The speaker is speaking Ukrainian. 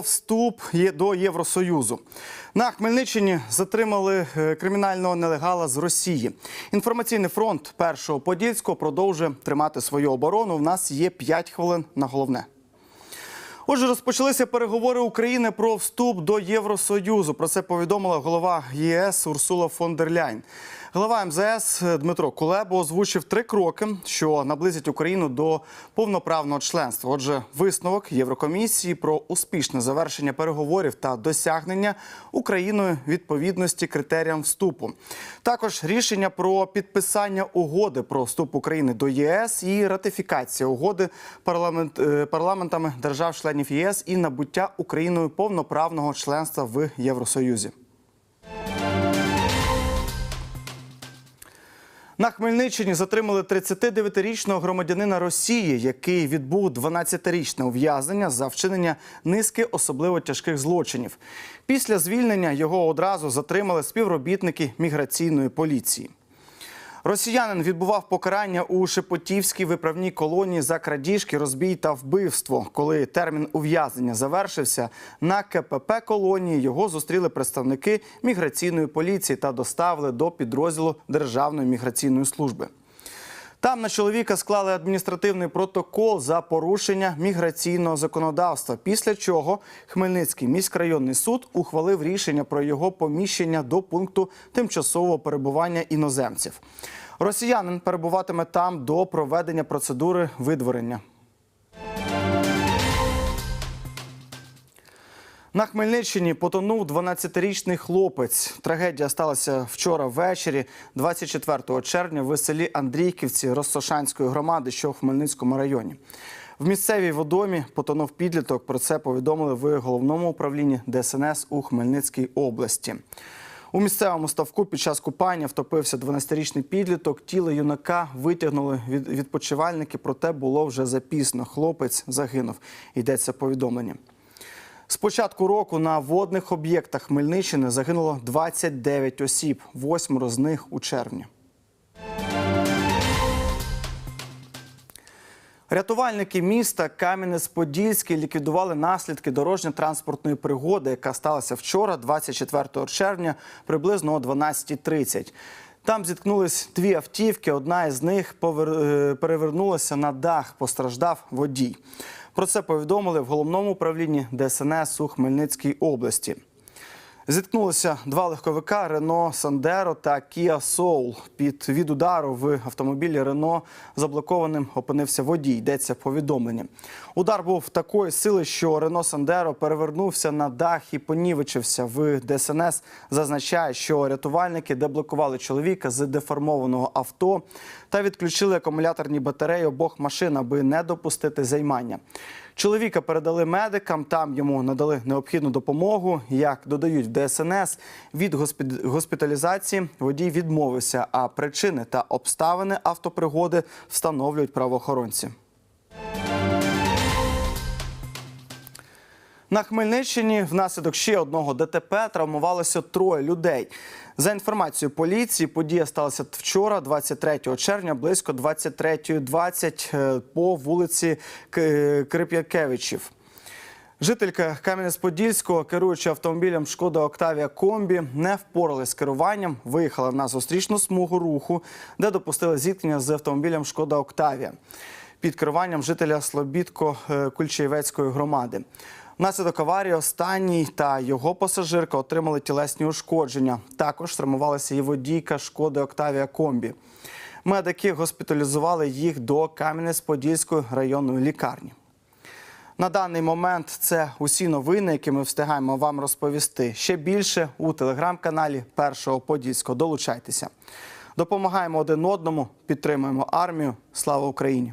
Вступ до Євросоюзу на Хмельниччині затримали е, кримінального нелегала з Росії. Інформаційний фронт першого подільського продовжує тримати свою оборону. У нас є 5 хвилин на головне. Отже, розпочалися переговори України про вступ до Євросоюзу. Про це повідомила голова ЄС Урсула фон дер Ляйн. Глава МЗС Дмитро Кулебо озвучив три кроки, що наблизять Україну до повноправного членства. Отже, висновок Єврокомісії про успішне завершення переговорів та досягнення Україною відповідності критеріям вступу. Також рішення про підписання угоди про вступ України до ЄС і ратифікація угоди парламент, е, парламентами держав-членів ЄС і набуття Україною повноправного членства в Євросоюзі. На Хмельниччині затримали 39-річного громадянина Росії, який відбув 12-річне ув'язнення за вчинення низки особливо тяжких злочинів. Після звільнення його одразу затримали співробітники міграційної поліції. Росіянин відбував покарання у Шепотівській виправній колонії за крадіжки, розбій та вбивство. Коли термін ув'язнення завершився на КПП колонії, його зустріли представники міграційної поліції та доставили до підрозділу Державної міграційної служби. Там на чоловіка склали адміністративний протокол за порушення міграційного законодавства. Після чого Хмельницький міськрайонний суд ухвалив рішення про його поміщення до пункту тимчасового перебування іноземців. Росіянин перебуватиме там до проведення процедури видворення. На Хмельниччині потонув 12-річний хлопець. Трагедія сталася вчора ввечері, 24 червня, в селі Андрійківці Ростошанської громади, що в Хмельницькому районі. В місцевій водомі потонув підліток. Про це повідомили в головному управлінні ДСНС у Хмельницькій області. У місцевому ставку під час купання втопився 12-річний підліток. Тіло юнака витягнули від відпочивальники, проте було вже запізно. Хлопець загинув. Йдеться повідомлення. З початку року на водних об'єктах Хмельниччини загинуло 29 осіб, восьмеро з них у червні. Рятувальники міста Кам'янець-Подільський ліквідували наслідки дорожньо-транспортної пригоди, яка сталася вчора, 24 червня, приблизно о 12.30. Там зіткнулись дві автівки. Одна із них е, перевернулася на дах. Постраждав водій. Про це повідомили в головному управлінні ДСНС у Хмельницькій області. Зіткнулися два легковика Рено Сандеро та Кіа Соул. Під від удару в автомобілі Рено заблокованим опинився водій. Йдеться повідомлення. Удар був такої сили, що Рено Сандеро перевернувся на дах і понівечився. В ДСНС зазначає, що рятувальники деблокували чоловіка з деформованого авто та відключили акумуляторні батареї обох машин, аби не допустити займання. Чоловіка передали медикам, там йому надали необхідну допомогу. Як додають в ДСНС, від госпі- госпіталізації водій відмовився, а причини та обставини автопригоди встановлюють правоохоронці. На Хмельниччині внаслідок ще одного ДТП травмувалося троє людей. За інформацією поліції, подія сталася вчора, 23 червня, близько 23.20 е, по вулиці Крип'якевичів. Жителька Кам'янець-Подільського, керуючи автомобілем Шкода Октавія Комбі, не впоралась з керуванням, виїхала на зустрічну смугу руху, де допустили зіткнення з автомобілем Шкода Октавія під керуванням жителя Слобідко е, Кульчаєвецької громади. Внаслідок аварії останній та його пасажирка отримали тілесні ушкодження. Також травмувалася і водійка Шкоди Октавія Комбі. Медики госпіталізували їх до Кам'янець-Подільської районної лікарні. На даний момент це усі новини, які ми встигаємо вам розповісти. Ще більше у телеграм-каналі Першого Подільського. Долучайтеся. Допомагаємо один одному, підтримуємо армію. Слава Україні!